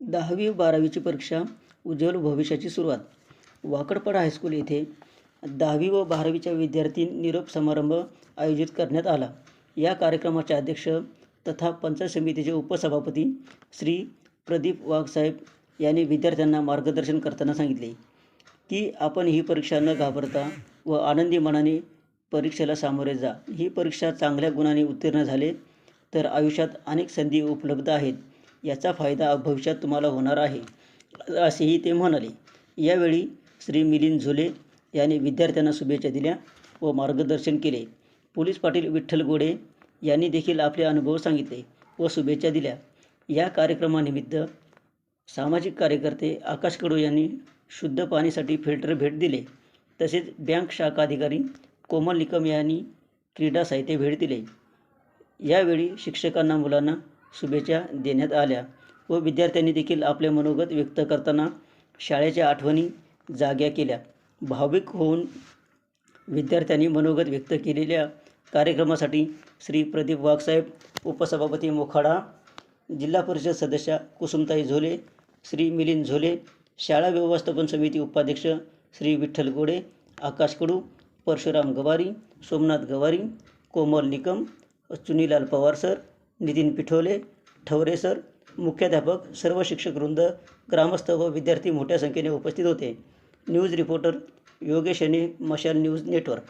दहावी बारावीची परीक्षा उज्ज्वल भविष्याची सुरुवात. वाकडपाडा हायस्कूल येथे दहावी व बारावीच्या विद्यार्थी निरोप समारंभ आयोजित करण्यात आला. या कार्यक्रमाचे अध्यक्ष तथा पंचायत समितीचे उपसभापती श्री प्रदीप वाघसाहेब यांनी विद्यार्थ्यांना मार्गदर्शन करताना सांगितले की आपण ही परीक्षा न घाबरता व आनंदी मनाने परीक्षेला सामोरे जा. ही परीक्षा चांगल्या गुणाने उत्तीर्ण झाले तर आयुष्यात अनेक संधी उपलब्ध आहेत. याचा फायदा भविष्यात तुम्हाला होणार आहे. असेही ते म्हणाले. यावेळी श्री मिलिंद झुले यांनी विद्यार्थ्यांना शुभेच्छा दिल्या व मार्गदर्शन केले. पोलीस पाटील विठ्ठल गोडे यांनी देखील आपले अनुभव सांगितले व शुभेच्छा दिल्या. या कार्यक्रमानिमित्त सामाजिक कार्यकर्ते आकाश कडू यांनी शुद्ध पाण्यासाठी फिल्टर भेट दिले. तसेच बँक शाखा अधिकारी कोमल निकम यांनी क्रीडा साहित्य भेट दिले. यावेळी शिक्षकांना मुलांना शुभेच्छा देण्यात आल्या व विद्यार्थ्यांनी देखील आपले मनोगत व्यक्त करताना शाळेच्या आठवणी जाग्या केल्या. भाविक होऊन विद्यार्थ्यांनी मनोगत व्यक्त केलेल्या कार्यक्रमासाठी श्री प्रदीप वाघसाहेब उपसभापती मोखाडा जिल्हा परिषद सदस्या कुसुमताई झोले श्री मिलिंद झोले शाळा व्यवस्थापन समिती उपाध्यक्ष श्री विठ्ठल गोडे आकाश कडू परशुराम गवारी सोमनाथ गवारी कोमल निकम चुनीलाल पवार सर नितीन पिठोले ठवरे सर मुख्याध्यापक सर्व शिक्षकवृंद ग्रामस्थ व विद्यार्थी मोठ्या संख्येने उपस्थित होते. न्यूज रिपोर्टर योगेश याने मशाल न्यूज नेटवर्क.